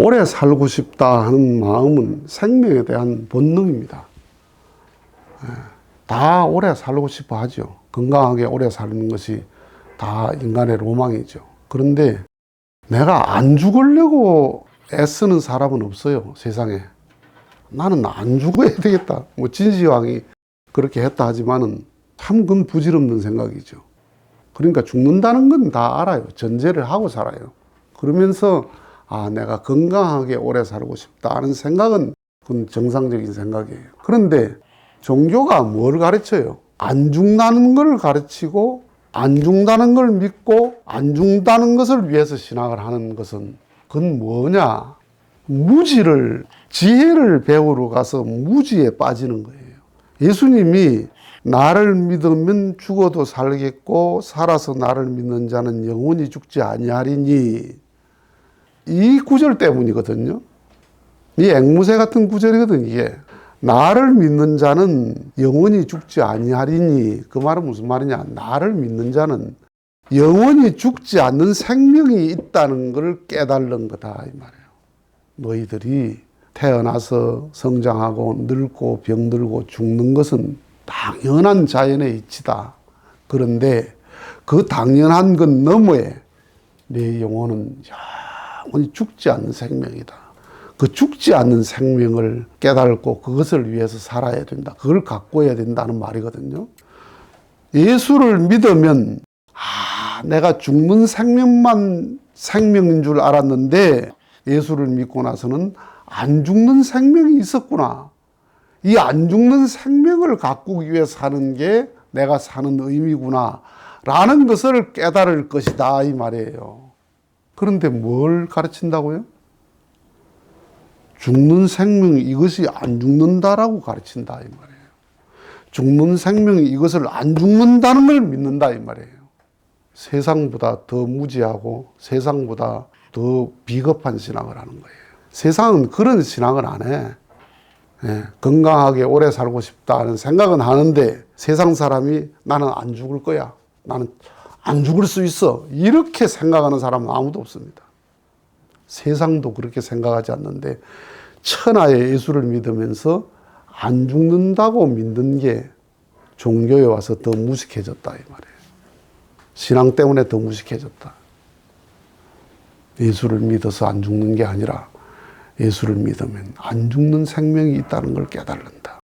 오래 살고 싶다 하는 마음은 생명에 대한 본능입니다. 예, 다 오래 살고 싶어 하죠. 건강하게 오래 사는 것이 다 인간의 로망이죠. 그런데 내가 안 죽으려고 애쓰는 사람은 없어요, 세상에. 나는 안 죽어야 되겠다. 뭐 진시황이 그렇게 했다 하지만은 참 그건 부질없는 생각이죠. 그러니까 죽는다는 건 다 알아요. 전제를 하고 살아요. 그러면서 아, 내가 건강하게 오래 살고 싶다 하는 생각은 그건 정상적인 생각이에요. 그런데 종교가 뭘 가르쳐요? 안 죽는다는 걸 가르치고 안 죽는다는 걸 믿고 안 죽는다는 것을 위해서 신앙을 하는 것은 그건 뭐냐? 무지를 지혜를 배우러 가서 무지에 빠지는 거예요. 예수님이 나를 믿으면 죽어도 살겠고 살아서 나를 믿는 자는 영원히 죽지 아니하리니 이 구절 때문이거든요. 이 앵무새 같은 구절이거든 이게. 나를 믿는 자는 영원히 죽지 아니하리니 그 말은 무슨 말이냐? 나를 믿는 자는 영원히 죽지 않는 생명이 있다는 것을 깨달는 거다 이 말이에요. 너희들이 태어나서 성장하고 늙고 병들고 죽는 것은 당연한 자연의 이치다. 그런데 그 당연한 것 너머에 내 영혼은 영원히 죽지 않는 생명이다. 그 죽지 않는 생명을 깨달고 그것을 위해서 살아야 된다. 그걸 가꿔야 된다는 말이거든요. 예수를 믿으면 아, 내가 죽는 생명만 생명인 줄 알았는데 예수를 믿고 나서는 안 죽는 생명이 있었구나. 이 안 죽는 생명을 가꾸기 위해 사는 게 내가 사는 의미구나. 라는 것을 깨달을 것이다. 이 말이에요. 그런데 뭘 가르친다고요? 죽는 생명 이것이 안 죽는다라고 가르친다. 이 말이에요. 죽는 생명이 이것을 안 죽는다는 걸 믿는다. 이 말이에요. 세상보다 더 무지하고 세상보다 더 비겁한 신앙을 하는 거예요. 세상은 그런 신앙을 안 해. 예, 건강하게 오래 살고 싶다는 생각은 하는데 세상 사람이 나는 안 죽을 거야. 나는 안 죽을 수 있어. 이렇게 생각하는 사람은 아무도 없습니다. 세상도 그렇게 생각하지 않는데 천하의 예수를 믿으면서 안 죽는다고 믿는 게 종교에 와서 더 무식해졌다 이 말이에요. 신앙 때문에 더 무식해졌다. 예수를 믿어서 안 죽는 게 아니라 예수를 믿으면 안 죽는 생명이 있다는 걸 깨달는다.